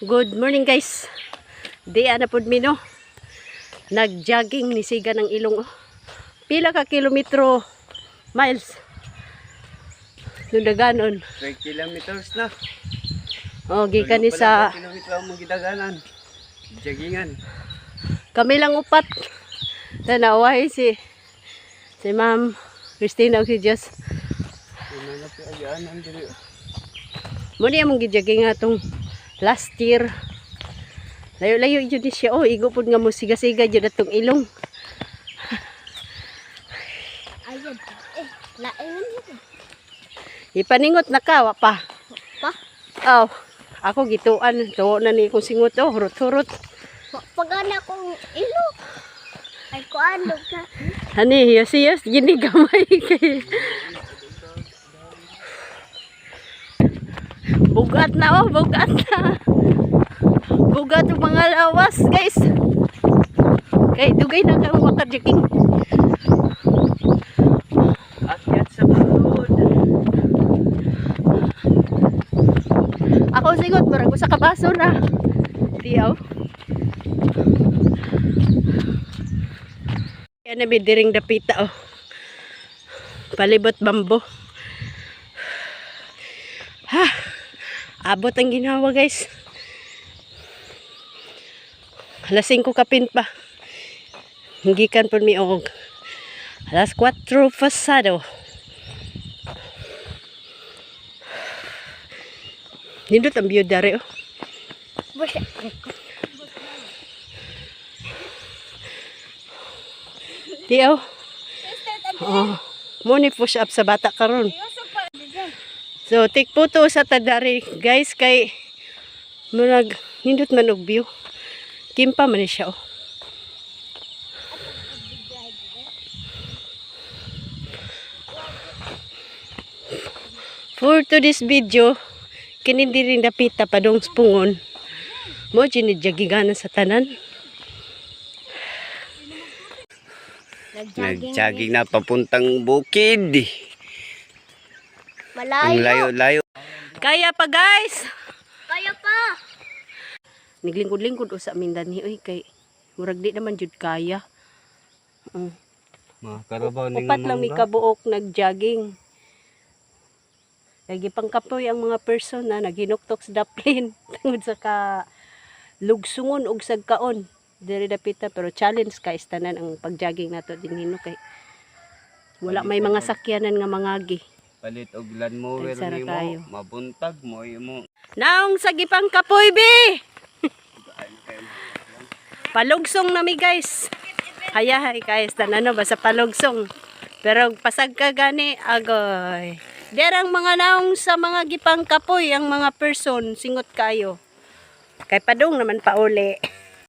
Good morning guys. Di ana pud mi no. Nag-jogging ni siga ng ilong. oh. Pila ka kilometro miles. Dudaganon. 3 kilometers na. Oh, gikan ni sa kilometro ang magidaganan. Joggingan. kami lang upat. Tanaway si si Ma'am Christina ug si Jess. Muna mong gijogging nga tong last year. Layo-layo yun di siya. Oh, igo po nga mo siga-siga dyan atong ilong. Ayun. Eh, lain. Ipaningot na ka, wa pa. Pa? Oh, ako gituan. Tuwo na ni kong singot. Oh, hurot-hurot. Pagana kong ilo. Ay, ko ano ka. Hani, hiyas-hiyas. Gini gamay kay. Bugat na oh, bugat na. Bugat yung mga lawas, guys. Kay dugay na kang makajogging. Akyat sa bukod. Ako singot, marag sa kabaso na. Diyaw. Yan na may diring dapita oh. Palibot bambo. Abot ang ginawa guys. Alas 5 kapin pa. Hinggikan po mi og. Alas 4 pasado. Nindot ang view dari oh. Diyaw. Oh. Mo ni push up sa bata karon. So, take photo sa tadari, guys, kay murag nindot man og view. Kimpa man siya, oh. For today's video, kini diri dapita padong spungon. Mo ginidyagiganan sa tanan. Nag-jogging na papuntang bukid. Ang Malayo. layo-layo. Kaya pa, guys. Kaya pa. Naglingkod-lingkod usa mindani oy kay murag di naman jud kaya. Uh, Mga karabaw ni upat lang mi kabuok nag-jogging. Lagi pang kapoy ang mga person na naghinuktok sa daplin tungod sa ka lugsungon og sagkaon. Diri dapita pero challenge ka istanan ang pag-jogging nato din hino kay wala may mga sakyanan nga mangagi. Palit og land mower Ay, sara ni kayo. mo. Mabuntag mo imo. Naong sa gipang kapoy be. Palugsong na mi guys. Kaya hay guys tanan ano basta palugsong. Pero pasag ka gani agoy. Derang mga naong sa mga gipang kapoy ang mga person singot kayo. Kay padong naman pauli.